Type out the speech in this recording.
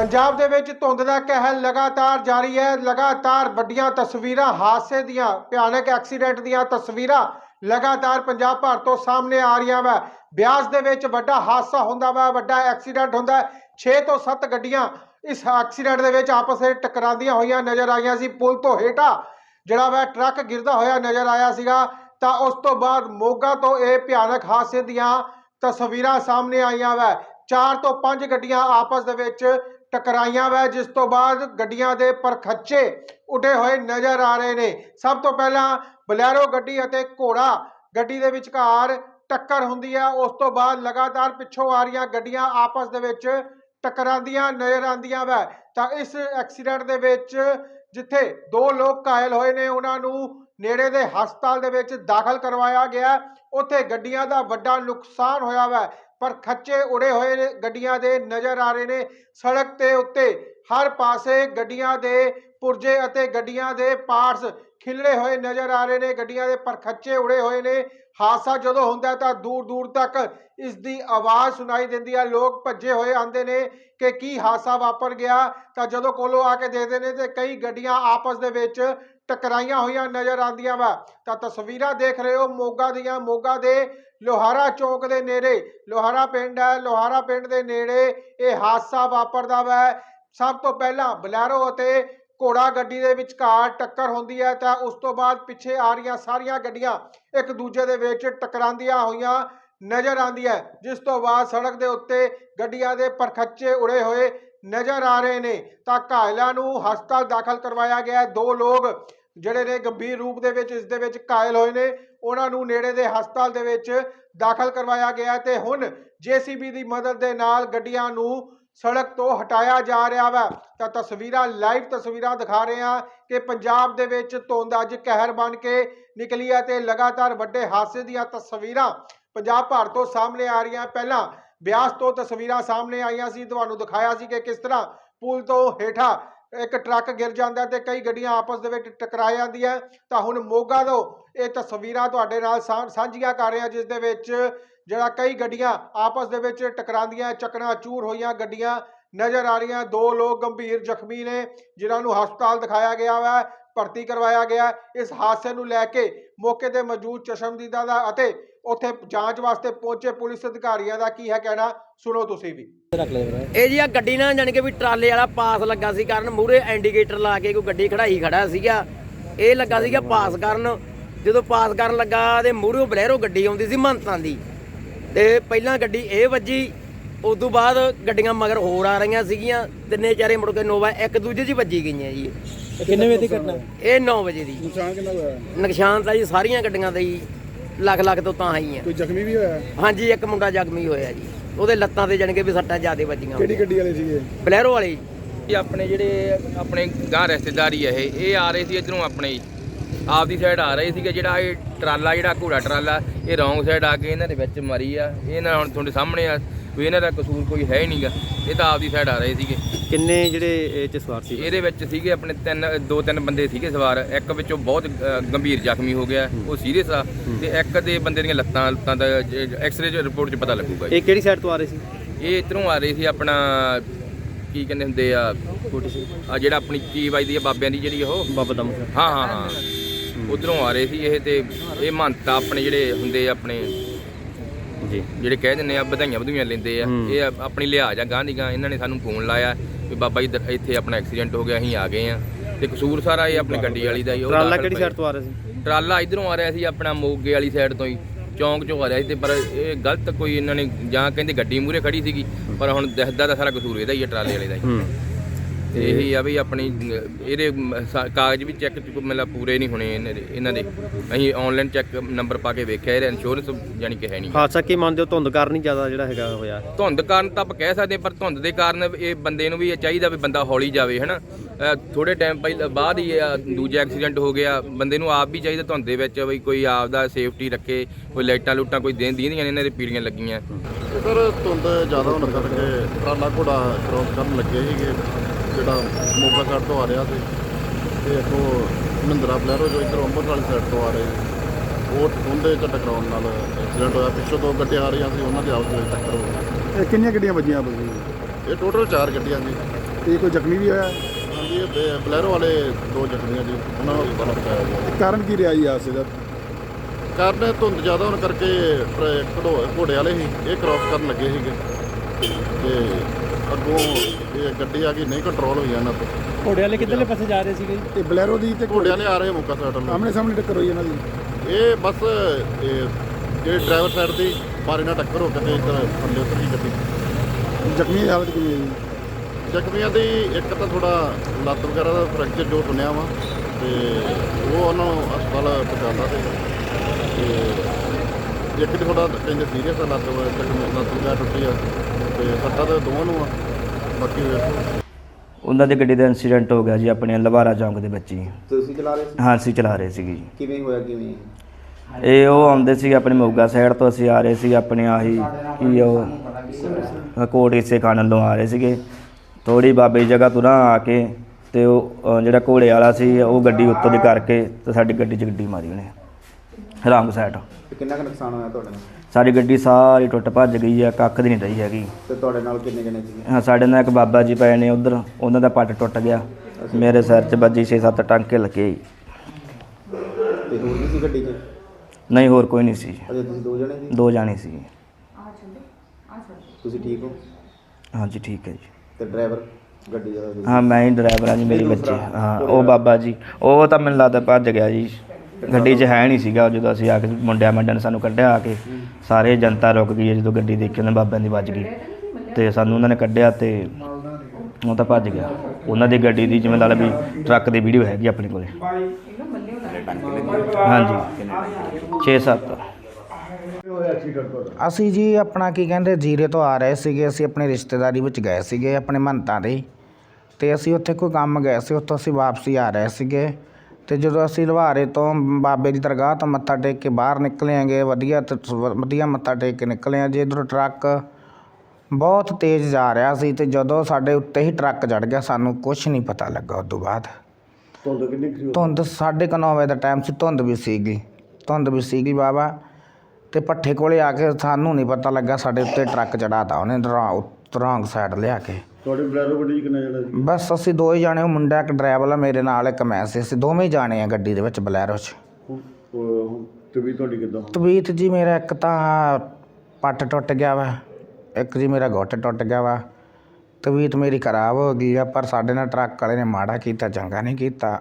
ਪੰਜਾਬ ਦੇ ਵਿੱਚ ਧੁੰਦ ਦਾ ਕਹਿਰ ਲਗਾਤਾਰ ਜਾਰੀ ਹੈ। ਲਗਾਤਾਰ ਵੱਡੀਆਂ ਤਸਵੀਰਾਂ, ਹਾਦਸੇ ਦੀਆਂ, ਭਿਆਨਕ ਐਕਸੀਡੈਂਟ ਦੀਆਂ ਤਸਵੀਰਾਂ ਲਗਾਤਾਰ ਪੰਜਾਬ ਭਰ ਤੋਂ ਸਾਹਮਣੇ ਆ ਰਹੀਆਂ ਵਾ। ਬਿਆਸ ਦੇ ਵਿੱਚ ਵੱਡਾ ਹਾਦਸਾ ਹੁੰਦਾ ਵਾ, ਵੱਡਾ ਐਕਸੀਡੈਂਟ ਹੁੰਦਾ 6 ਤੋਂ 7 ਗੱਡੀਆਂ ਇਸ ਐਕਸੀਡੈਂਟ ਦੇ ਵਿੱਚ ਆਪਸ ਵਿੱਚ ਟਕਰਾਉਂਦੀਆਂ ਹੋਈਆਂ ਨਜ਼ਰ ਆਈਆਂ ਸੀ। ਪੁਲ ਤੋਂ ਹੇਠਾਂ ਜਿਹੜਾ ਵਾ ਟਰੱਕ ਗਿਰਦਾ ਹੋਇਆ ਨਜ਼ਰ ਆਇਆ ਸੀਗਾ। ਤਾਂ ਉਸ ਤੋਂ ਬਾਅਦ ਮੋਗਾ ਤੋਂ ਇਹ ਭਿਆਨਕ ਹਾਦਸੇ ਦੀਆਂ ਤਸਵੀਰਾਂ ਸਾਹਮਣੇ ਆਈਆਂ ਵਾ। ਚਾਰ ਤੋਂ ਪੰਜ ਗੱਡੀਆਂ ਆਪਸ ਦੇ ਵਿੱਚ ਟਕਰਾਈਆਂ ਵੈ, ਜਿਸ ਤੋਂ ਬਾਅਦ ਗੱਡੀਆਂ ਦੇ ਪਰਖੱਚੇ ਉੱਡੇ ਹੋਏ ਨਜ਼ਰ ਆ ਰਹੇ ਨੇ। ਸਭ ਤੋਂ ਪਹਿਲਾਂ ਬਲੈਰੋ ਗੱਡੀ ਅਤੇ ਘੋੜਾ ਗੱਡੀ ਦੇ ਵਿਚਕਾਰ ਟੱਕਰ ਹੁੰਦੀ ਹੈ ਉਸ ਤੋਂ ਬਾਅਦ ਲਗਾਤਾਰ ਪਿੱਛੋਂ ਆ ਰਹੀਆਂ ਗੱਡੀਆਂ ਆਪਸ ਦੇ ਵਿੱਚ ਟਕਰਾਉਂਦੀਆਂ ਨਜ਼ਰ ਆਉਂਦੀਆਂ ਵੈ। ਤਾਂ ਇਸ ਐਕਸੀਡੈਂਟ ਦੇ ਵਿੱਚ ਜਿੱਥੇ ਦੋ ਲੋਕ ਘਾਇਲ ਹੋਏ ਨੇ, ਉਹਨਾਂ ਨੂੰ ਨੇੜੇ ਦੇ ਹਸਪਤਾਲ ਦੇ ਵਿੱਚ ਦਾਖਲ ਕਰਵਾਇਆ ਗਿਆ ਉੱਥੇ ਗੱਡੀਆਂ ਦਾ ਵੱਡਾ ਨੁਕਸਾਨ ਹੋਇਆ ਵਾ, ਪਰ ਖੱਚੇ ਉੜੇ ਹੋਏ ਨੇ, ਗੱਡੀਆਂ ਦੇ ਨਜ਼ਰ ਆ ਰਹੇ ਨੇ। ਸੜਕ ਤੇ ਉੱਤੇ ਹਰ ਪਾਸੇ ਗੱਡੀਆਂ ਦੇ ਪੁਰਜੇ ਅਤੇ ਗੱਡੀਆਂ ਦੇ ਪਾਰਟਸ ਖਿਲੜੇ ਹੋਏ ਨਜ਼ਰ ਆ ਰਹੇ ਨੇ, ਗੱਡੀਆਂ ਦੇ ਪਰਖੱਚੇ ਉੜੇ ਹੋਏ ਨੇ। ਹਾਦਸਾ ਜਦੋਂ ਹੁੰਦਾ ਤਾਂ ਦੂਰ ਦੂਰ ਤੱਕ ਇਸ ਦੀ ਆਵਾਜ਼ ਸੁਣਾਈ ਦਿੰਦੀ ਹੈ। ਲੋਕ ਭੱਜੇ ਹੋਏ ਆਂਦੇ ਨੇ ਕਿ ਕੀ ਹਾਦਸਾ ਵਾਪਰ ਗਿਆ। ਤਾਂ ਜਦੋਂ ਕੋਲੋਂ ਆ ਕੇ ਦੇਖਦੇ ਨੇ ਤੇ ਕਈ ਗੱਡੀਆਂ ਆਪਸ ਦੇ ਵਿੱਚ ਟਕਰਾਈਆਂ ਹੋਈਆਂ ਨਜ਼ਰ ਆਉਂਦੀਆਂ ਵਾ। ਤਾਂ ਤਸਵੀਰਾਂ ਦੇਖ ਰਹੇ ਹੋ ਮੋਗਾ ਦੀਆਂ। ਮੋਗਾ ਦੇ ਲੋਹਾਰਾ ਚੌਕ ਦੇ ਨੇੜੇ, ਲੋਹਾਰਾ ਪਿੰਡ ਹੈ। ਲੋਹਾਰਾ ਪਿੰਡ ਦੇ ਨੇੜੇ ਇਹ ਹਾਦਸਾ ਵਾਪਰਦਾ ਵਾ। ਸਭ ਤੋਂ ਪਹਿਲਾਂ ਬਲੈਰੋ ਅਤੇ ਘੋੜਾ ਗੱਡੀ ਦੇ ਵਿਚਕਾਰ ਟੱਕਰ ਹੁੰਦੀ ਹੈ। ਤਾਂ ਉਸ ਤੋਂ ਬਾਅਦ ਪਿੱਛੇ ਆ ਰਹੀਆਂ ਸਾਰੀਆਂ ਗੱਡੀਆਂ ਇੱਕ ਦੂਜੇ ਦੇ ਵਿੱਚ ਟਕਰਾਉਂਦੀਆਂ ਹੋਈਆਂ ਨਜ਼ਰ ਆਉਂਦੀਆਂ ਜਿਸ ਤੋਂ ਬਾਅਦ ਸੜਕ ਦੇ ਉੱਤੇ ਗੱਡੀਆਂ ਦੇ ਪਰਖੱਚੇ ਉੜੇ ਹੋਏ ਨਜ਼ਰ ਆ ਰਹੇ ਨੇ। ਤਾਂ ਘਾਇਲਾਂ ਨੂੰ ਹਸਪਤਾਲ ਦਾਖਲ ਕਰਵਾਇਆ ਗਿਆ ਦੋ ਲੋਕ ਜਿਹੜੇ ਨੇ ਗੰਭੀਰ ਰੂਪ ਦੇ ਵਿੱਚ, ਇਸ ਦੇ ਵਿੱਚ ਘਾਇਲ ਹੋਏ ਨੇ। ਉਹਨਾਂ ਨੂੰ ਨੇੜੇ ਦੇ ਹਸਪਤਾਲ ਦੇ ਵਿੱਚ ਦਾਖਲ ਕਰਵਾਇਆ ਗਿਆ ਹੈ ਤੇ ਹੁਣ ਜੀਸੀਬੀ ਦੀ ਮਦਦ ਦੇ ਨਾਲ ਗੱਡੀਆਂ ਨੂੰ ਸੜਕ ਤੋਂ ਹਟਾਇਆ ਜਾ ਰਿਹਾ ਵਾ। ਤਾਂ ਤਸਵੀਰਾਂ, ਲਾਈਵ ਤਸਵੀਰਾਂ ਦਿਖਾ ਰਹੇ ਹਾਂ ਕਿ ਪੰਜਾਬ ਦੇ ਵਿੱਚ ਧੁੰਦ ਅੱਜ ਕਹਿਰ ਬਣ ਕੇ ਨਿਕਲੀ ਹੈ ਤੇ ਲਗਾਤਾਰ ਵੱਡੇ ਹਾਦਸੇ ਦੀਆਂ ਤਸਵੀਰਾਂ ਪੰਜਾਬ ਭਰ ਤੋਂ ਸਾਹਮਣੇ ਆ ਰਹੀਆਂ। ਪਹਿਲਾਂ ਬਿਆਸ ਤੋਂ ਤਸਵੀਰਾਂ ਸਾਹਮਣੇ ਆਈਆਂ ਸੀ। ਤੁਹਾਨੂੰ ਦਿਖਾਇਆ ਸੀ ਕਿ ਕਿਸ ਤਰ੍ਹਾਂ ਪੁਲ ਤੋਂ ਹੇਠਾਂ ਇੱਕ ਟਰੱਕ ਗਿਰ ਜਾਂਦਾ ਤੇ ਕਈ ਗੱਡੀਆਂ ਆਪਸ ਦੇ ਵਿੱਚ ਟਕਰਾ ਜਾਂਦੀਆਂ, ਤਾਂ ਹੁਣ ਮੋਗਾ ਤੋਂ ਇਹ ਤਸਵੀਰਾਂ ਤੁਹਾਡੇ ਨਾਲ ਸਾਂ- ਸਾਂਝੀਆਂ ਕਰ ਰਿਹਾ, ਜਿਸ ਦੇ ਵਿੱਚ ਜਿਹੜਾ ਕਈ ਗੱਡੀਆਂ ਆਪਸ ਦੇ ਵਿੱਚ ਟਕਰਾਉਂਦੀਆਂ ਚੱਕਣਾ ਚੂਰ ਹੋਈਆਂ ਗੱਡੀਆਂ ਨਜ਼ਰ ਆ ਰਹੀਆਂ। ਦੋ ਲੋਕ ਗੰਭੀਰ ਜ਼ਖਮੀ ਨੇ, ਜਿਨ੍ਹਾਂ ਨੂੰ ਹਸਪਤਾਲ ਦਿਖਾਇਆ ਗਿਆ ਵਾ, ਭਰਤੀ ਕਰਵਾਇਆ ਗਿਆ। ਇਸ ਹਾਦਸੇ ਨੂੰ ਲੈ ਕੇ ਮੌਕੇ ਤੇ ਮੌਜੂਦ ਚਸ਼ਮਦੀਦਾਂ ਦਾ ਅਤੇ ਉੱਥੇ ਜਾਂਚ ਵਾਸਤੇ ਪਹੁੰਚੇ ਪੁਲਿਸ ਅਧਿਕਾਰੀਆਂ ਦਾ ਕੀ ਹੈ ਕਹਿਣਾ ਸੁਣੋ ਤੁਸੀਂ ਵੀ। ਇਹ ਜੀ ਆ ਗੱਡੀ ਨਾਲ ਜਾਣੀ ਕਿ ਵੀ ਟਰਾਲੇ ਵਾਲਾ ਪਾਸ ਲੱਗਾ ਸੀ ਕਰਨ ਮੂਰੇ ਇੰਡੀਕੇਟਰ ਲਾ ਕੇ ਕੋਈ ਗੱਡੀ ਖੜਾਈ ਖੜਾ ਸੀਗਾ। ਇਹ ਲੱਗਾ ਸੀਗਾ ਪਾਸ ਕਰਨ। ਜਦੋਂ ਪਾਸ ਕਰਨ ਲੱਗਾ ਤੇ ਮੂਹਰੇ ਬਲੈਰੋ ਗੱਡੀ ਆਉਂਦੀ ਸੀ ਮਹੰਤਾਂ ਦੀ। ਤੇ ਪਹਿਲਾਂ ਗੱਡੀ ਇਹ ਵੱਜੀ ਉਸ ਤੋਂ ਬਾਅਦ ਗੱਡੀਆਂ ਮਗਰ ਹੋਰ ਆ ਰਹੀਆਂ ਸੀਗੀਆਂ। ਤਿੰਨੇ ਚਾਰੇ ਮੁੜ ਕੇ ਨੋਵਾ ਇੱਕ ਦੂਜੇ 'ਚ ਹੀ ਵੱਜੀ ਗਈਆਂ ਜੀ। ਇਹ। ਕਿੰਨੇ ਵਜੇ ਦੀ ਘਟਨਾ? ਇਹ 9 ਵਜੇ ਦੀ। ਨੁਕਸਾਨ ਕਿੰਨਾ ਹੋਇਆ? ਨੁਕਸਾਨ ਤਾਂ ਜੀ ਸਾਰੀਆਂ ਗੱਡੀਆਂ ਦਾ ਜੀ ਲੱਖ ਲੱਖ ਤੋਂ ਤਾਂ ਆਈਆਂ ਕੋਈ ਜ਼ਖਮੀ ਵੀ ਹੋਇਆ? ਹਾਂਜੀ ਇੱਕ ਮੁੰਡਾ ਜ਼ਖਮੀ ਹੋਇਆ ਜੀ। ਉਹਦੇ ਲੱਤਾਂ ਤੇ ਜਾਣੀ ਕਿ ਵੀ ਸੱਟਾਂ ਜ਼ਿਆਦੇ ਵੱਜੀਆਂ ਕਿਹੜੀ ਗੱਡੀ ਵਾਲੇ ਸੀਗੇ? ਬਲੈਰੋ ਵਾਲੇ ਜੀ। ਇਹ ਆਪਣੇ ਜਿਹੜੇ ਆਪਣੇ ਗਾਂ ਰਿਸ਼ਤੇਦਾਰੀ ਹੈ ਇਹ ਇਹ ਆ ਰਹੇ ਸੀ ਇਧਰੋਂ ਆਪਣੇ ਹੀ। ਆਪਦੀ ਸਾਈਡ ਆ ਰਹੇ ਸੀਗੇ ਜਿਹੜਾ ਇਹ ਟਰਾਲਾ ਜਿਹੜਾ ਘੋੜਾ ਟਰਾਲਾ ਇਹ ਰੌਂਗ ਸਾਈਡ ਆ ਕੇ ਇਹਨਾਂ ਦੇ ਵਿੱਚ ਮਰੀ ਆ। ਇਹ ਨਾ ਹੁਣ ਤੁਹਾਡੇ ਸਾਹਮਣੇ ਆ ਵੀ ਇਹਨਾਂ ਦਾ ਕਸੂਰ ਕੋਈ ਹੈ ਹੀ ਨਹੀਂਗਾ ਇਹ ਤਾਂ ਆਪਦੀ ਸਾਈਡ ਆ ਰਹੇ ਸੀਗੇ। ਕਿੰਨੇ ਜਿਹੜੇ ਇਹ ਚ ਸਵਾਰ ਸੀ? ਇਹਦੇ ਵਿੱਚ ਸੀਗੇ ਆਪਣੇ ਤਿੰਨ ਦੋ ਤਿੰਨ ਬੰਦੇ ਸੀਗੇ ਸਵਾਰ। ਇੱਕ ਵਿੱਚੋਂ ਬਹੁਤ ਅ, ਗੰਭੀਰ ਜ਼ਖਮੀ ਹੋ ਗਿਆ। ਉਹ ਸੀਰੀਅਸ ਆ ਤੇ ਇੱਕ ਦੇ ਬੰਦੇ ਦੀਆਂ ਲੱਤਾਂ ਲੱਤਾਂ ਦਾ ਐਕਸ-ਰੇ ਰਿਪੋਰਟ 'ਚ ਪਤਾ ਲੱਗੂਗਾ ਜੀ। ਇਹ ਕਿਹੜੀ ਸਾਈਡ ਤੋਂ ਆ ਰਹੇ ਸੀ? ਇਹ ਇਧਰੋਂ ਆ ਰਹੇ ਸੀ ਆਪਣਾ ਕੀ ਕਹਿੰਦੇ ਹੁੰਦੇ ਆ ਕੋਟੀ ਸੀ। ਆ ਜਿਹੜਾ ਆਪਣੀ ਕੀ ਵੱਜਦੀ ਆ ਬਾਬਿਆਂ ਦੀ ਜਿਹੜੀ ਉਹ? ਬਾਬਾ ਦਮ ਸਿੰਘ ਹਾਂ ਹਾਂ ਹਾਂ। ਉਧਰੋਂ ਆ ਰਹੇ ਸੀ ਇਹ ਤੇ ਇਹ ਮਹੰਤਾ ਆਪਣੇ ਜਿਹੜੇ ਹੁੰਦੇ ਆ ਆਪਣੇ ਜੀ। ਜਿਹੜੇ ਕਹਿ ਦਿੰਦੇ ਆ ਵਧਾਈਆਂ ਵਧੂਈਆਂ ਲੈਂਦੇ ਆ। ਹੂੰ। ਇਹ ਆ- ਆਪਣੀ ਲਿਹਾਜ਼ ਆ ਗਾਂ ਦੀ ਗਾਂ ਇਹਨਾਂ ਨੇ ਸਾਨੂੰ ਫੋਨ ਲਾਇਆ। ਵੀ ਬਾਬਾ ਜੀ ਦ- ਇੱਥੇ ਆਪਣਾ ਐਕਸੀਡੈਂਟ ਹੋ ਗਿਆ ਅਸੀਂ ਆ ਗਏ ਆ ਤੇ ਕਸੂਰ ਸਾਰਾ ਇਹ ਆਪਣੀ ਗੱਡੀ ਵਾਲੀ ਦਾ ਹੀ ਉਹ ਟਰਾਲਾ ਕਿਹੜੀ। ਸਾਈਡ ਤੋਂ ਆ ਰਿਹਾ ਸੀ? ਟਰਾਲਾ ਇਧਰੋਂ ਆ ਰਿਹਾ ਸੀ ਆਪਣਾ ਮੋਗੇ ਵਾਲੀ ਸਾਈਡ ਤੋਂ ਹੀ ਚੌਂਕ ਚੋਂ ਆ ਰਿਹਾ ਸੀ ਤੇ ਪਰ ਇਹ ਗਲਤ ਕੋਈ ਇਹਨਾਂ ਨੇ ਜਾਂ ਕਹਿੰਦੇ ਗੱਡੀ ਮੂਰੇ ਖੜੀ ਸੀਗੀ ਪਰ ਹੁਣ ਦਿਖਦਾ ਤਾਂ ਸਾਰਾ ਕਸੂਰ ਇਹਦਾ ਹੀ ਆ ਟਰਾਲੇ ਵਾਲੇ ਦਾ ਹੀ। ਹੂੰ। ਤੇ ਇਹੀ ਆ ਵੀ ਆਪਣੀ ਇਹਦੇ ਸਾ- ਕਾਗਜ਼ ਵੀ ਚੈੱਕ ਮਤਲਬ ਪੂਰੇ ਨਹੀਂ ਹੋਣੇ ਇਹਨਾਂ ਦੇ ਇਹਨਾਂ ਦੇ। ਅਸੀਂ ਆਨਲਾਈਨ ਚੈੱਕ ਨੰਬਰ ਪਾ ਕੇ ਵੇਖਿਆ ਇਹਦਾ ਇੰਸ਼ੋਰੈਂਸ ਯਾਨੀ ਕਿ ਹੈ ਨਹੀਂ। ਹਾਦਸਾ ਕੀ ਮੰਨਦੇ ਹੋ? ਧੁੰਦ ਕਾਰਨ ਹੀ ਜ਼ਿਆਦਾ ਜਿਹੜਾ ਹੈਗਾ ਹੋਇਆ। ਧੁੰਦ ਕਾਰਨ ਤਾਂ ਆਪਾਂ ਕਹਿ ਸਕਦੇ ਹਾਂ, ਪਰ ਧੁੰਦ ਦੇ ਕਾਰਨ ਇਹ ਬੰਦੇ ਨੂੰ ਵੀ ਇਹ ਚਾਹੀਦਾ ਵੀ ਬੰਦਾ ਹੌਲੀ ਜਾਵੇ ਹਨਾ? ਥੋੜੇ ਟਾਈਮ ਪਹਿਲਾਂ ਬਾਅਦ ਹੀ ਇਹ ਦੂਜਾ ਐਕਸੀਡੈਂਟ ਹੋ ਗਿਆ ਬੰਦੇ ਨੂੰ ਆਪ ਵੀ ਚਾਹੀਦਾ ਧੁੰਦ ਦੇ ਵਿੱਚ ਵੀ ਕੋਈ ਆਪ ਦਾ ਸੇਫਟੀ ਰੱਖੇ ਕੋਈ ਲਾਈਟਾਂ ਲੂਟਾਂ ਕੋਈ ਦੇਣ ਦੀਆਂ ਇਹਨਾਂ ਦੇ ਪੀੜੀਆਂ ਲੱਗੀਆਂ। ਸਰ ਧੁੰਦ ਜ਼ਿਆਦਾ ਹੋਣ ਕਰਕੇ ਟਰਾਲਾ ਘੋੜਾ ਕ੍ਰੋਸ ਕਰਨ ਲੱਗੇ ਸੀਗੇ। ਜਿਹੜਾ ਮੋਗਾ ਸਾਈਡ ਤੋਂ ਆ ਰਿਹਾ ਸੀ ਤੇ ਇੱਥੋਂ ਮਹਿੰਦਰਾ ਬਲੈਰੋ ਜੋ ਇੱਧਰ ਅੰਮ੍ਰਿਤਸਰ ਵਾਲੀ ਸਾਈਡ ਤੋਂ ਆ ਰਹੇ ਉਹ ਉਹਦੇ ਚ ਟਕਰਾਉਣ ਨਾਲ ਐਕਸੀਡੈਂਟ ਹੋਇਆ। ਪਿੱਛੋਂ ਦੋ ਗੱਡੀਆਂ ਆ ਰਹੀਆਂ ਸੀ ਉਹਨਾਂ ਦੇ ਆਪਸ ਵਿੱਚ ਟੱਕਰ ਹੋ ਗਈ। ਇਹ ਕਿੰਨੀਆਂ ਗੱਡੀਆਂ ਵੱਜੀਆਂ ਆਪਸ ਵਿੱਚ ਇਹ ਟੋਟਲ ਚਾਰ ਗੱਡੀਆਂ ਸੀ ਤੇ ਕੋਈ ਜ਼ਖਮੀ ਵੀ ਹੋਇਆ? ਹਾਂਜੀ ਇਹ ਬਲੈਰੋ ਵਾਲੇ ਦੋ ਜ਼ਖਮੀ ਆ ਜੀ ਉਹਨਾਂ ਨੂੰ ਹਸਪਤਾਲ ਪਹੁੰਚਾਇਆ ਗਿਆ ਕਾਰਨ ਕੀ ਰਿਹਾ ਜੀ ਹਾਦਸੇ ਦਾ? ਕਾਰਨ ਧੁੰਦ ਜ਼ਿਆਦਾ ਹੋਣ ਕਰਕੇ ਘੜੋ ਘੋੜੇ ਵਾਲੇ ਸੀ ਇਹ ਕ੍ਰਾਸ ਕਰਨ ਲੱਗੇ ਸੀਗੇ। ਤੇ ਅੱਗੋਂ ਇਹ ਗੱਡੀ ਆ ਗਈ ਨਹੀਂ ਕੰਟਰੋਲ ਹੋਈ ਇਹਨਾਂ ਤੋਂ। ਘੋੜੇ ਵਾਲੇ ਕਿੱਧਰਲੇ ਪਾਸੇ ਜਾ ਰਹੇ ਸੀਗੇ? ਜੀ ਇਹ ਬਲੈਰੋ ਦੀ ਤੇ ਘੋੜੇ ਵਾਲੇ ਆ ਰਹੇ ਮੌਕਾ ਸਾਈਡ ਨੂੰ ਆਮਣੇ ਸਾਹਮਣੇ ਟੱਕਰ ਹੋਈ ਇਹਨਾਂ ਦੀ। ਇਹ ਬਸ ਇਹ ਜਿਹੜੇ ਡਰਾਈਵਰ ਸਾਈਡ ਦੀ ਬਾਰੇ ਨਾਲ ਟੱਕਰ ਹੋ ਕੇ ਤੇ ਇੱਧਰ ਥੱਲੇ ਉਤਰ ਗਈ ਗੱਡੀ। ਜ਼ਖਮੀ ਦੀ ਹਾਲਤ ਕਿਵੇਂ ਹੈ ਜੀ ਜ਼ਖਮੀਆਂ ਦੀ ਇੱਕ ਤਾਂ ਥੋੜਾ ਲੱਤ ਵਗੈਰਾ ਦਾ ਫ੍ਰੈਕਚਰ ਜੋ ਸੁਣਿਆ ਵਾ ਤੇ ਉਹ ਉਹਨਾਂ ਨੂੰ ਹਸਪਤਾਲ ਪਹੁੰਚਾਤਾ ਤੇ ਤੇ ਇੱਕ ਦੀ ਥੋੜਾ ਕਹਿੰਦੇ ਸੀਰੀਅਸ ਆ ਲੱਤ ਵ- ਲੱਤ ਵਗੈਰਾ ਟੁੱਟੀ ਆ ਤੇ ਸੱਟਾਂ ਤਾਂ ਦੋਵਾਂ ਨੂੰ ਆ ਬਾਕੀ ਵੇਖੋ। ਉਹਨਾਂ ਦੀ ਗੱਡੀ ਦਾ ਇਨਸੀਡੈਂਟ ਹੋ ਗਿਆ ਜੀ ਆਪਣੇ ਲਵਾਰਾ ਚੌਂਕ ਦੇ ਵਿੱਚ ਹੀ ਤੁਸੀਂ ਚਲਾ ਰਹੇ ਸੀ? ਹਾਂ ਅਸੀਂ ਚਲਾ ਰਹੇ ਸੀਗੇ ਜੀ। ਕਿਵੇਂ ਹੋਇਆ ਕਿਵੇਂ? ਇਹ ਉਹ ਆਉਂਦੇ ਸੀ ਆਪਣੇ ਮੋਗਾ ਸਾਈਡ ਤੋਂ ਅਸੀਂ ਆ ਰਹੇ ਸੀ ਆਪਣੇ ਆਹੀ ਕੀ ਉਹ ਕੋਟ ਇਸੇ ਖਾਨ ਵੱਲੋਂ ਆ ਰਹੇ ਸੀਗੇ। ਥੋੜੀ ਬਾਬੇ ਦੀ ਜਗ੍ਹਾ ਤੁਰਾਂ ਆ ਕੇ ਤੇ ਉਹ ਜਿਹੜਾ ਘੋੜੇ ਵਾਲਾ ਸੀ ਉਹ ਗੱਡੀ ਉੱਤੋਂ ਦੀ ਕਰਕੇ ਤੇ ਸਾਡੀ ਗੱਡੀ 'ਚ ਗੱਡੀ ਮਾਰੀ ਉਹਨੇ। ਰੰਗ ਸਾਈਡ ਤੇ ਕਿੰਨਾ ਕੁ ਨੁਕਸਾਨ ਹੋਇਆ ਤੁਹਾਡੇ ਨਾਲ? ਸਾਡੀ ਗੱਡੀ ਸਾਰੀ ਟੁੱਟ ਭੱਜ ਗਈ ਆ ਕੱਖ ਦੀ ਨਹੀਂ ਰਹੀ ਹੈਗੀ। ਤੇ ਤੁਹਾਡੇ ਨਾਲ ਕਿੰਨੇ ਜਣੇ ਸੀਗੇ? ਹਾਂ ਸਾਡੇ ਨਾਲ ਇੱਕ ਬਾਬਾ ਜੀ ਪਏ ਨੇ ਉਧਰ ਉਹਨਾਂ ਦਾ ਪੱਟ ਟੁੱਟ ਗਿਆ। ਮੇਰੇ ਸਿਰ 'ਚ ਵੱਜੀ 6-7 ਟਾਂਕੇ ਲੱਗੇ। ਜੀ। ਤੇ ਹੋਰ ਸੀ ਗੱਡੀ 'ਚ? ਨਹੀਂ ਹੋਰ ਕੋਈ ਨਹੀਂ ਸੀ। ਅਜੇ ਤੁਸੀਂ ਦੋ ਜਣੇ ਸੀ? ਦੋ ਜਾਣੇ ਸੀ। ਤੁਸੀਂ ਠੀਕ ਹੋ? ਹਾਂਜੀ ਠੀਕ ਹੈ ਜੀ। ਤੇ ਡਰਾਈਵਰ ਗੱਡੀ ਦਾ ਹਾਂ ਮੈਂ ਹੀ ਡਰਾਈਵਰ ਹਾਂ ਜੀ ਮੇਰੇ ਨਹੀਂ, ਬੱਚੇ। ਹਾਂ ਉਹ। ਬਾਬਾ ਜੀ ਉਹ ਤਾਂ ਮੈਨੂੰ ਲੱਗਦਾ ਭੱਜ ਗਿਆ ਜੀ। ਗੱਡੀ 'ਚ ਹੈ ਨਹੀਂ ਸੀਗਾ ਜਦੋਂ ਅਸੀਂ ਆ ਕੇ ਮੁੰਡਿਆਂ ਮੰਡਿਆਂ ਨੇ ਸਾਨੂੰ ਕੱਢਿਆ ਆ ਕੇ ਸਾਰੇ ਜਨਤਾ ਰੁਕ ਗਈ ਹੈ ਜਦੋਂ ਗੱਡੀ ਦੇਖੀ ਉਹਨੇ ਬਾਬਿਆਂ ਦੀ ਵੱਜ ਗਈ। ਤੇ ਸਾਨੂੰ ਉਹਨਾਂ ਨੇ ਕੱਢਿਆ ਤੇ ਉਹ ਤਾਂ ਭੱਜ ਗਿਆ। ਉਹਨਾਂ ਦੀ ਗੱਡੀ ਦੀ ਜਿਵੇਂ ਲਾ ਲਾ ਵੀ ਟਰੱਕ ਦੀ ਵੀਡੀਓ ਹੈਗੀ ਆਪਣੇ ਕੋਲੇ। ਹਾਂਜੀ। 6-7 ਅਸੀਂ ਜੀ ਆਪਣਾ ਕੀ ਕਹਿੰਦੇ ਜੀਰੇ ਤੋਂ ਆ ਰਹੇ ਸੀਗੇ ਅਸੀਂ ਆਪਣੀ ਰਿਸ਼ਤੇਦਾਰੀ ਵਿੱਚ ਗਏ ਸੀਗੇ ਆਪਣੇ ਮੰਤਾਂ ਦੇ। ਤੇ ਅਸੀਂ ਉੱਥੇ ਕੋਈ ਕੰਮ ਗਏ ਸੀ ਉੱਥੋਂ ਅਸੀਂ ਵਾਪਸੀ ਆ ਰਹੇ ਸੀਗੇ। ਤੇ ਜਦੋਂ ਅਸੀਂ ਲਵਾਰੇ ਤੋਂ ਬਾਬੇ ਦੀ ਦਰਗਾਹ ਤੋਂ ਮੱਥਾ ਟੇਕ ਕੇ ਬਾਹਰ ਨਿਕਲੇ ਆਂਗੇ ਵਧੀਆ ਤੇ ਸ- ਵਧੀਆ ਮੱਥਾ ਟੇਕ ਕੇ ਨਿਕਲੇ ਆਂ ਜੀ ਇੱਧਰੋਂ ਟਰੱਕ ਬਹੁਤ ਤੇਜ਼ ਜਾ ਰਿਹਾ ਸੀ ਤੇ ਜਦੋਂ ਸਾਡੇ ਉੱਤੇ ਹੀ ਟਰੱਕ ਚੜ ਗਿਆ ਸਾਨੂੰ ਕੁਝ ਨਹੀਂ ਪਤਾ ਲੱਗਾ ਉਸ ਤੋਂ ਬਾਅਦ। ਧੁੰਦ ਸਾਢੇ ਕੁ ਨੌ ਵਜੇ ਦਾ ਟਾਈਮ ਸੀ ਧੁੰਦ ਵੀ ਸੀਗੀ ਧੁੰਦ ਵੀ ਸੀਗੀ ਬਾਬਾ। ਤੇ ਪੱਠੇ ਕੋਲੇ ਆ ਕੇ ਸਾਨੂੰ ਨਹੀਂ ਪਤਾ ਲੱਗਾ ਸਾਡੇ ਉੱਤੇ ਟਰੱਕ ਚੜਾਤਾ ਉਹਨੇ ਰੌਂਗ ਸਾਈਡ ਲਿਆ ਕੇ। ਤੁਹਾਡੇ ਬਲੈਰੋ ਗੱਡੀ 'ਚ ਕਿੰਨੇ ਜਣੇ ਬਸ ਅਸੀਂ ਦੋ ਹੀ ਜਾਣੇ ਉਹ ਮੁੰਡਾ ਇੱਕ ਡਰਾਈਵਰ ਆ ਮੇਰੇ ਨਾਲ ਇੱਕ ਮੈਂ ਸੀ। ਅਸੀਂ ਦੋਵੇਂ ਹੀ ਜਾਣੇ ਆ ਗੱਡੀ ਦੇ ਵਿੱਚ ਬਲੈਰੋ 'ਚ। ਵੀ ਤੁਹਾਡੀ ਕਿੱਦਾਂ? ਤਬੀਅਤ ਜੀ ਮੇਰਾ ਇੱਕ ਤਾਂ ਪੱਟ ਟੁੱਟ ਗਿਆ ਵਾ ਇੱਕ ਜੀ ਮੇਰਾ ਗੁੱਟ ਟੁੱਟ ਗਿਆ ਵਾ। ਤਬੀਅਤ ਮੇਰੀ ਖਰਾਬ ਹੋ ਗਈ ਆ ਪਰ ਸਾਡੇ ਨਾਲ ਟਰੱਕ ਵਾਲੇ ਨੇ ਮਾੜਾ ਕੀਤਾ ਚੰਗਾ ਨਹੀਂ ਕੀਤਾ।